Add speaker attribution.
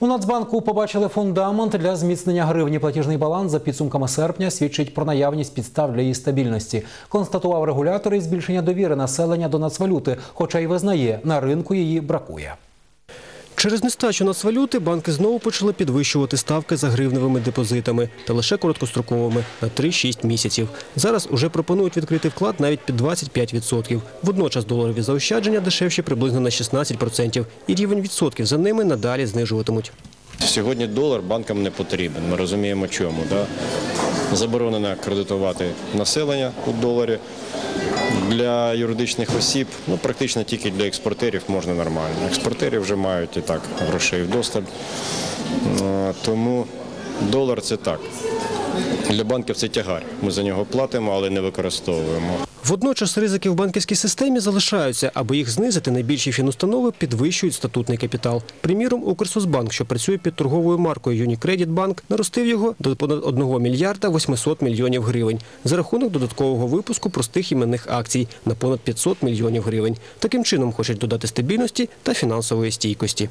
Speaker 1: У Нацбанку побачили фундамент для зміцнення гривні. Платіжний баланс за підсумками серпня свідчить про наявність підстав для її стабільності. Констатував регулятор і збільшення довіри населення до нацвалюти, хоча й визнає, на ринку її бракує.
Speaker 2: Через нестачу нацвалюти банки знову почали підвищувати ставки за гривневими депозитами та лише короткостроковими на 3-6 місяців. Зараз уже пропонують відкрити вклад навіть під 25%. Водночас доларові заощадження дешевші приблизно на 16%. І рівень відсотків за ними надалі знижуватимуть.
Speaker 3: Сьогодні долар банкам не потрібен. Ми розуміємо, чому. Да? Заборонено кредитувати населення у доларі. Для юридичних осіб, ну практично тільки для експортерів можна нормально. Експортери вже мають і так грошей вдосталь. Е, Тому долар це так. Для банків це тягар. Ми за нього платимо, але не використовуємо.
Speaker 2: Водночас ризики в банківській системі залишаються. Аби їх знизити, найбільші фінустанови підвищують статутний капітал. Приміром, Укрсозбанк, що працює під торговою маркою Юнікредит Банк, наростив його до понад 1 мільярда 800 мільйонів гривень за рахунок додаткового випуску простих іменних акцій на понад 500 мільйонів гривень. Таким чином хочуть додати стабільності та фінансової стійкості.